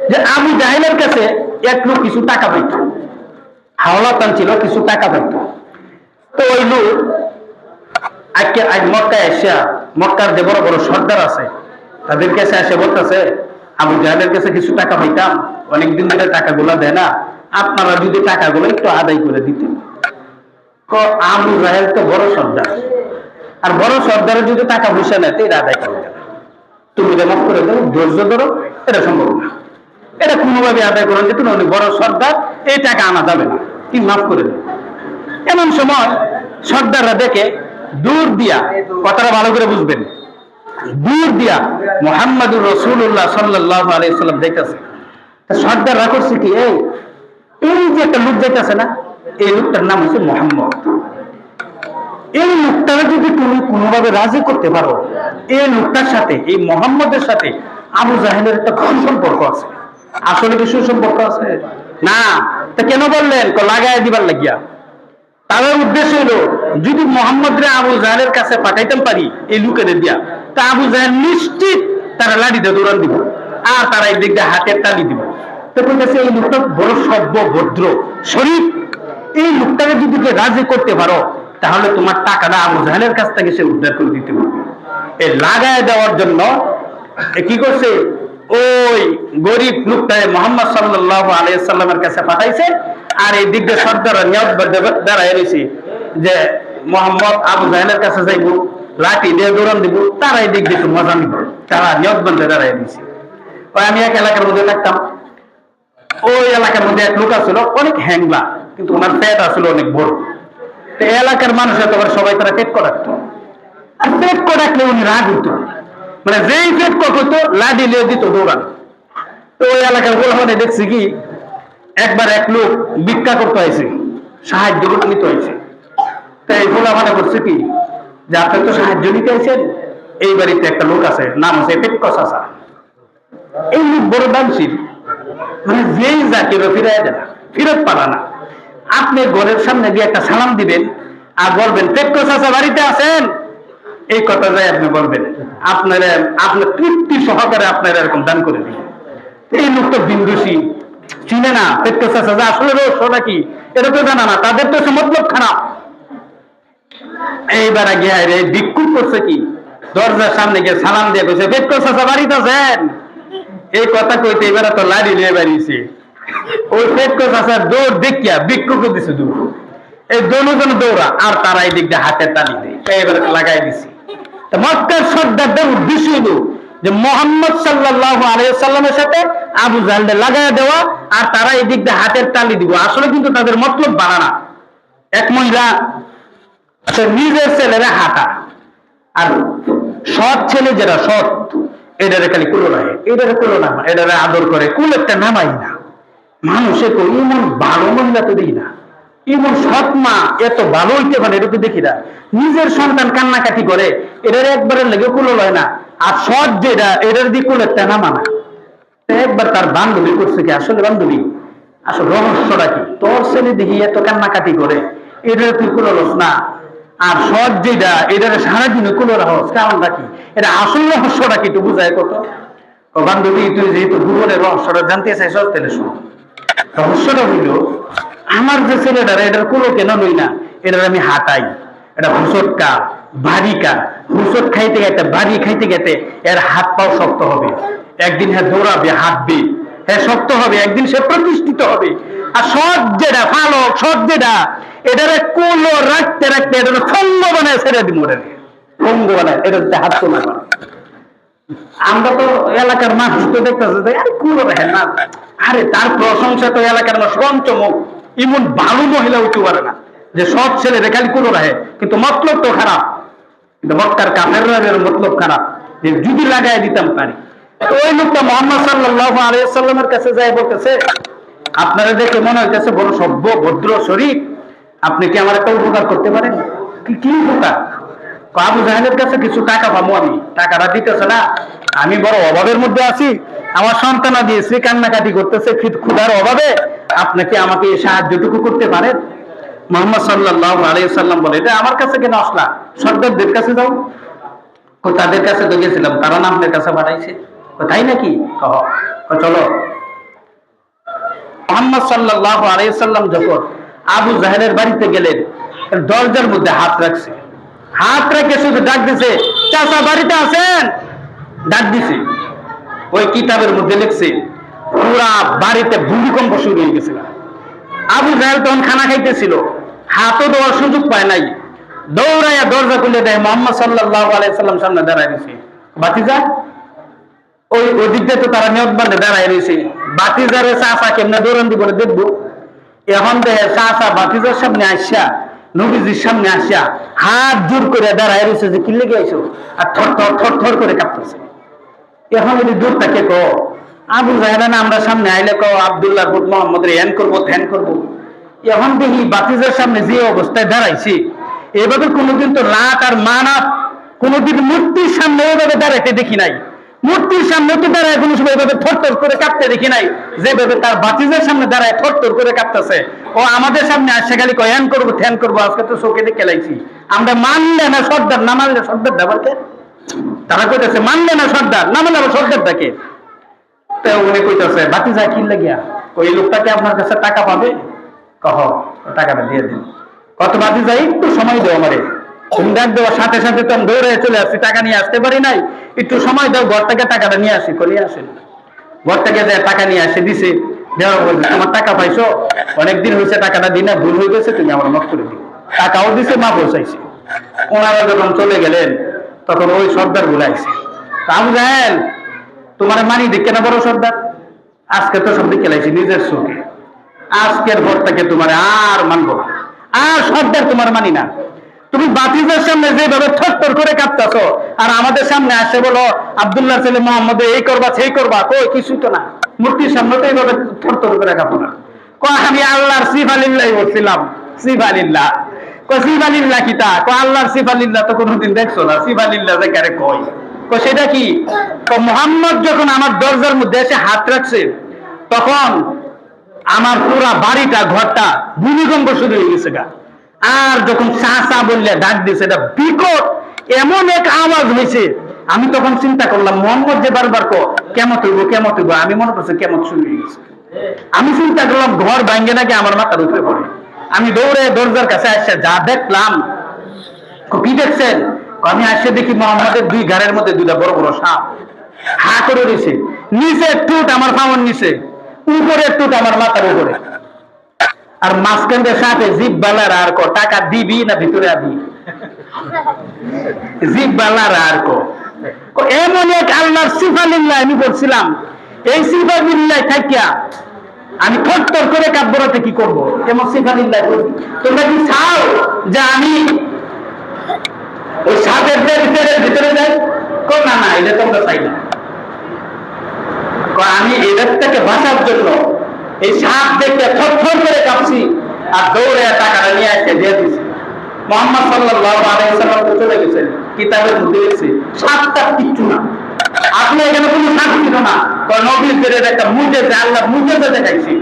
যে আবু জাহেলের কাছে এক লোক কিছু টাকা পাইত। হাওলাতান ছিল, কিছু টাকা পাইত। তো ওই লোক আজকে আজ মক্কায় এসে, মক্কার যে বড় বড় সর্দার আছে, তাদের কাছে এসে বলতেছে, আবু জাহেলের কাছে কিছু টাকা পাইতাম, অনেকদিন ধরে টাকাগুলো দেয় না, আপনারা যদি টাকাগুলো একটু আদায় করে দিতেন। আবু জাহেল তো বড় সর্দার। আর বড় সর্দারের যদি টাকা পয়সা নেয়, তো আদায় করে দেবে। তুমি মাফ করে দেবো ধৈর্য ধরো। এটা সম্ভব না। এটা কোনোভাবে আদায় করেন যে তুমি অনেক বড় সর্দার, এই টাকা আনা যাবে না। কি মাফ করে দাও এমন সময় সর্দাররা দেখে দূর দিয়া, কথাটা ভালো করে বুঝবেন, দূর দিয়া মোহাম্মদুর রসুল্লাহ সাল্লাহ আলাইসাল্লাম দেখতেছে। সর্দাররা করছে কি? এই এই যে একটা লোক যাইতেছে না, এই লোকটার নাম হচ্ছে মোহাম্মদ। এই লোকটাকে যদি তুমি কোনোভাবে রাজি করতে পারো, এই লোকটার সাথে, এই মোহাম্মদের সাথে আবু জাহেলের একটা ঘন সম্পর্ক আছে। আসলে কি সুসম্পর্ক আছে? না। তা কেন বললেন? লাগাই দিবার লাগিয়া। তাদের উদ্দেশ্য হলো যদি মোহাম্মদ রে আবু জাহেলের কাছে পাঠাইতে পারি, এই লোকের দিয়া, তা আবু জাহেল নিশ্চিত তারা লাঠিতে দৌড়ান দিব, আর তারা এই দিকটা হাতের তালি দিব। বলতেছে এই লোকটা বড় সভ্য, ভদ্র শরীফ এই লোকটাকে যদি রাজি করতে পারো, তাহলে তোমার টাকাটা আবু জাহেলের কাছ থেকে সে উদ্ধার করে দিতে পারবে। এই লাগায় দেওয়ার জন্য কি করছে? ওই গরিব লোকটায় মোহাম্মদ সাল্লাহ আলাইসাল্লামের কাছে পাঠাইছে আর এই দিক দিয়ে সর্দার দাঁড়ায় রয়েছে যে মোহাম্মদ আবু জাহেলের কাছে যাইব, লাঠি দিয়ে দৌড়ান দিব, তারা এই দিক দিয়ে একটু মজা নিব। তারা নিয়ত বন্ধে দাঁড়ায় রয়েছে আমি এক এলাকার মধ্যে থাকতাম। ওই এলাকার মধ্যে এক লোক আছিল, অনেক হ্যাংলা, কিন্তু ওনার পেট আসলে অনেক বড়। তো এলাকার মানুষ এতবার সবাই তারা পেট করাতো আর পেট করাকলে উনি রাগ হইতো। মানে যেই পেট করতো লাডি লিয়ে দিত দৌড়ান। তো ওই এলাকার গোলামানে দেখছি কি, একবার এক লোক ভিক্ষা করতে হয়েছে সাহায্য করতে নিতে হয়েছে তাই এই গোলামানে করছে কি, যে আপনি তো সাহায্য নিতে আইছেন, এই বাড়িতে একটা লোক আছে, নাম হচ্ছে পেট কষাসা এই লোক বড় দানশীল। মানে যেই যাকে ফিরাই দেয় ফিরত পালা না। আপনি ঘরের সামনে দিয়ে একটা সালাম দিবেন আর বলবেন পেটকো চাচা বাড়িতে আছেন? এই কথাটাই আপনি বলবেন, আপনারা আপনার তৃপ্তি সহকারে আপনারা এরকম দান করে দিন এই লোক তো বিন্দুসী, চিনে না, পেটকো চাচা আসলে রহস্যটা কি? এটা তো জানা না, তাদের তো সে মতলব খারাপ। এইবার গিয়ে রে বিক্ষুব করছে কি? দরজার সামনে গিয়ে সালাম দিয়ে কইছে, পেটকো চাচা, বাড়িতে আছেন? এই কথা কইতে এবার তো লাড়ি নিয়ে বেরিয়েছে ওই পেটকো চাচার দৌড় দেখিয়া বিক্ষুব দিছে দূর এই দোনোজন দৌড়া, আর তারা এই দিক দিয়ে হাতের তালি দেয়। এবার লাগাই দিছে। মক্কার সর্দারদের উদ্দেশ্য যে মোহাম্মদ সাল্লাহ আলাইসাল্লামের সাথে আবু লাগাই দেওয়া আর তারা এই দিক দিয়ে হাতের তালি দিব। আসলে কিন্তু তাদের মতলব এক মহিলা নিজের ছেলেরা হাঁটা। আর সৎ ছেলে যেটা সৎ এটারে খালি কুলো রাখে এটারে কুলো না এটারে আদর করে। কুলেরটা নামাই না। মানুষে তো এমন ভালো মহিলা তো দেখি না। এমন সৎ মা এত ভালো হইতে পারে, এটা তো দেখি না। নিজের সন্তান কান্নাকাটি করে, এটার একবারের লেগে কুলো লয় না। আর সৎ যেটা, এটার দিয়ে কুলেরটা নামা না তো একবার তার বান্ধবী করছে কি? আসলে বান্ধবী? আসলে রহস্যটা কি? তোর ছেলে দেখি এত কান্নাকাটি করে, এটার তুই কুলো লস না। আর সৎ যেটা, এটার সারাদিনে কুলো রহস কারণটা কি? এটা আসল রহস্যটা কি একটু বুঝায় কত? বান্ধবী, তুই যেহেতু ভূগোলের রহস্যটা জানতে চাইছ তাহলে শোন। রহস্যটা হইল আমার যে ছেলেটার এটার কুলো কেন লই না? এটার আমি হাঁটাই। এটা হুসটকা বাড়িকা হুসট খাইতে গেতে বাড়ি খাইতে গেতে এর হাত পাও শক্ত হবে। একদিন হ্যাঁ দৌড়াবে, হাঁটবে। হ্যাঁ শক্ত হবে, একদিন সে প্রতিষ্ঠিত হবে। আর সৎ যেটা ফালক সৎ যেটা, এটারে কুলো রাখতে রাখতে এটার সঙ্গ বানায় ছেড়ে দিব ওটাকে সঙ্গ বানায় এটা হাত তোলা আমরা তো এলাকার মানুষ তো দেখতেছে আরে কুলো রাখেন না। আরে তার প্রশংসা তো এলাকার মানুষ পঞ্চমুখ এমন ভালো মহিলা উঠতে পারে না। যে সব ছেলে খালি কুলো রাখে কিন্তু মতলব তো খারাপ। কিন্তু মক্কার কাফের মতলব খারাপ, যে যদি লাগাই দিতাম পারি ওই লোকটা মোহাম্মদ সাল্লাহ আলাইসাল্লামের কাছে যায় বলতেছে, আপনারা দেখে মনে হইতেছে বড় সভ্য, ভদ্র, শরীফ। আপনি কি আমার একটা উপকার করতে পারেন? কি কি উপকার? আবু জাহেলের কাছে কিছু টাকা পাবো আমি। টাকাটা দিতেছে না। আমি বড় অভাবের মধ্যে আছি। আমার সন্তানা দিয়েছি কান্নাকাটি করতেছে ক্ষুধার অভাবে। আপনি কি আমাকে সাহায্যটুকু করতে পারেন মোহাম্মদ সাল্লাহ আলাইসাল্লাম বলে, এটা আমার কাছে কেন আসলা? সর্দারদের কাছে যাও। তাদের কাছে তো গেছিলাম না আপনার কাছে ও তাই নাকি? চলো। মোহাম্মদ সাল্লাহ আলাইসাল্লাম যখন আবু জাহেলের বাড়িতে গেলেন দরজার মধ্যে হাত রাখছে। হাত রেখে শুধু ডাক দিছে, চাচা, বাড়িতে আছেন? ডাক দিছে। ওই কিতাবের মধ্যে লিখছে পুরা বাড়িতে ভূমিকম্প শুরু হয়ে গেছিল। আবু জাহেল তখন খানা খাইতেছিল। হাতও দেওয়ার সুযোগ পায় নাই। দৌড়াইয়া দরজা খুলে দেয়, মোহাম্মদ সাল্লাহ আলাইসাল্লাম সামনে দাঁড়ায় দিছে বাতিজা? ওই ওই দিক দিয়ে তো তারা নিয়োগ বান্ধে দাঁড়ায় রয়েছে। বাতিজারে চাষা কেমনে দৌড়ান দিব দেখব। এখন দেখে চাষা বাতিজার সামনে আসা নবীজির সামনে আসা হাত জোর করে দাঁড়ায় রয়েছে যে কিল্লে গেছো আর থর থর থর থর করে কাঁপতেছে। এখন যদি দূর থাকে কো আবু জাহেলা না আমরা সামনে আইলে কো আবদুল্লাহ বুট মোহাম্মদ হ্যান করব ধ্যান করব। এখন দেখি বাতিজার সামনে যে অবস্থায় দাঁড়াইছি, এভাবে কোনোদিন তো রাত আর মানাত, কোনোদিন মূর্তির সামনে এভাবে দাঁড়াইতে দেখি নাই। মূর্তির সামনে তো দাঁড়ায় কোনো সময় এভাবে থরথর করে কাঁপতে দেখি নাই, যেভাবে তার বাতিজের সামনে দাঁড়ায় থরথর করে কাঁপতেছে। ও আমাদের সামনে আসছে খালি কয় হ্যান করব ধ্যান করব, আজকে তো চোখে দেখে লাইছি। আমরা মানলে না সর্দার, না মানলে সর্দার দেবারকে? তারা কইতেছে, মানলে না সর্দার, না মানলে আবার সর্দার ডাকে তো উনি কইতেছে বাতিজা কি লাগিয়া? ওই লোকটাকে আপনার কাছে টাকা পাবে? কহ, টাকাটা দিয়ে দিন। কত বাতিজা একটু সময় দেও আমারে। তুমি ডাক দেওয়ার সাথে সাথে তো আমি দৌড়ে চলে আসছি, টাকা নিয়ে আসতে পারি নাই। একটু সময় দাও, ঘর থেকে টাকাটা নিয়ে আসি। করে আসেন ঘর থেকে যে টাকা নিয়ে আসে, দিছে। আমার টাকা পাইছো? অনেকদিন হয়েছে টাকাটা দিনে ভুল হয়ে গেছে, তুমি আমার মাফ করে দিও। টাকাও দিছে মা পৌঁছাইছে ওনারা যখন চলে গেলেন, তখন ওই সর্দার গুলাইছে আমি জানেন তোমার মানি দেখে না বড় সর্দার? আজকে তো সব দিকে লাইছি, নিজের চোখে। আজকের পর থেকে তোমার আর মানবো না। আর সর্দার তোমার মানি না। তুমি বাতিজের সামনে যেভাবে থরথর করে কাঁপতেছো আর আমাদের সামনে আসে বলো আব্দুল্লাহ ছেলে মোহাম্মদ এই করবা, সেই করবা, কই কিছু তো না। মূর্তির সামনে তো এইভাবে থরথর করে কাঁপো না। আমি আল্লাহর সিফ আলিল্লাহ বলছিলাম। সিফ আলিল্লাহ সিফ আলিল্লাহ কি তা? কয়, আল্লাহর সিফ আলিল্লাহ তো কোনোদিন দেখছ না? সিফ আলিল্লাহ যে কারে কয়। সেটা কি? মোহাম্মদ যখন আমার দরজার মধ্যে এসে হাত রাখছে তখন আমার পুরা বাড়িটা ঘরটা ভূমিকম্প শুরু হয়ে গেছে গা। আর যখন চা চা বললে ডাক দিছে এটা বিকট এমন এক আওয়াজ হয়েছে। আমি তখন চিন্তা করলাম মোহাম্মদ যে বারবার কো কেমত হইব কেমত হইব? আমি মনে করছি কেমত শুরু হয়ে গেছে। আমি চিন্তা করলাম ঘর ভাঙ্গে নাকি আমার মাথার উপরে পড়ে। আমি দৌড়ে দরজার কাছে আসছে যা দেখলাম কো, দেখছেন? আমি আসছে দেখি মোহাম্মদের দুই গাড়ের মধ্যে দুইটা বড় বড় সাপ। হা করে রয়েছে নিচে টুট আমার পাওয়ার নিচে উপরে টুট আমার মাথার উপরে। আর মাঝখানে সাথে জিপ বালার আর কো, টাকা দিবি না ভিতরে আবি? জিপ বালার আর এমন এক আল্লাহর সিফালিল্লাহ আমি বলছিলাম। এই সিফালিল্লাহ থাকিয়া আমি থরথর করে কাব্যরাতে কি করব? এমন সিফালিল্লাহ তোমরা কি চাও যে আমি ওই সাপের যে ভিতরে ভিতরে না না, এটা চাই না। আমি এদের থেকে বাঁচার জন্য এই সাপ দেখতে থরথর করে কাঁপছি আর দৌড়ে টাকাটা নিয়ে আসতে দিয়ে দিছি মোহাম্মদ চলে গেছেন, কিতাবের মধ্যে লিখছে সাতটা কিচ্ছু না। আপনি এখানে কোনো সাপ ছিল না। তো নবীর একটা মুজেজা আল্লাহ দেখাইছি।